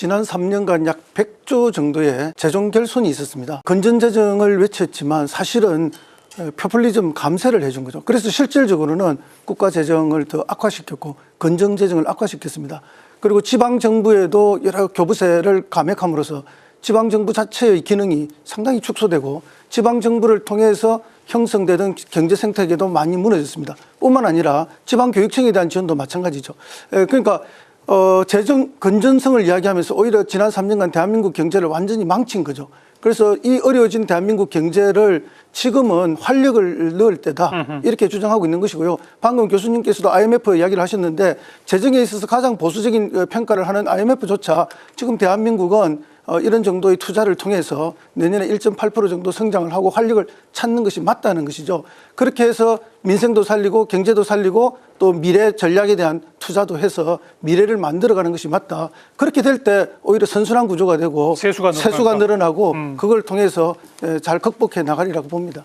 지난 3년간 약 100조 정도의 재정 결손이 있었습니다. 건전 재정을 외쳤지만 사실은 에, 포퓰리즘 감세를 해준 거죠. 그래서 실질적으로는 국가 재정을 더 악화시켰고 건전 재정을 악화시켰습니다. 그리고 지방 정부에도 여러 교부세를 감액함으로써 지방 정부 자체의 기능이 상당히 축소되고 지방 정부를 통해서 형성되던 경제 생태계도 많이 무너졌습니다. 뿐만 아니라 지방 교육청에 대한 지원도 마찬가지죠. 에, 그러니까 어, 재정 건전성을 이야기하면서 오히려 지난 3년간 대한민국 경제를 완전히 망친 거죠. 그래서 이 어려워진 대한민국 경제를 지금은 활력을 넣을 때다 이렇게 주장하고 있는 것이고요. 방금 교수님께서도 IMF 이야기를 하셨는데 재정에 있어서 가장 보수적인 어, 평가를 하는 IMF조차 지금 대한민국은 어, 이런 정도의 투자를 통해서 내년에 1.8% 정도 성장을 하고 활력을 찾는 것이 맞다는 것이죠. 그렇게 해서 민생도 살리고 경제도 살리고 또 미래 전략에 대한 투자도 해서 미래를 만들어가는 것이 맞다. 그렇게 될 때 오히려 선순환 구조가 되고 세수가. 세수가 늘어나고 그걸 통해서 에, 잘 극복해 나가리라고 봅니다.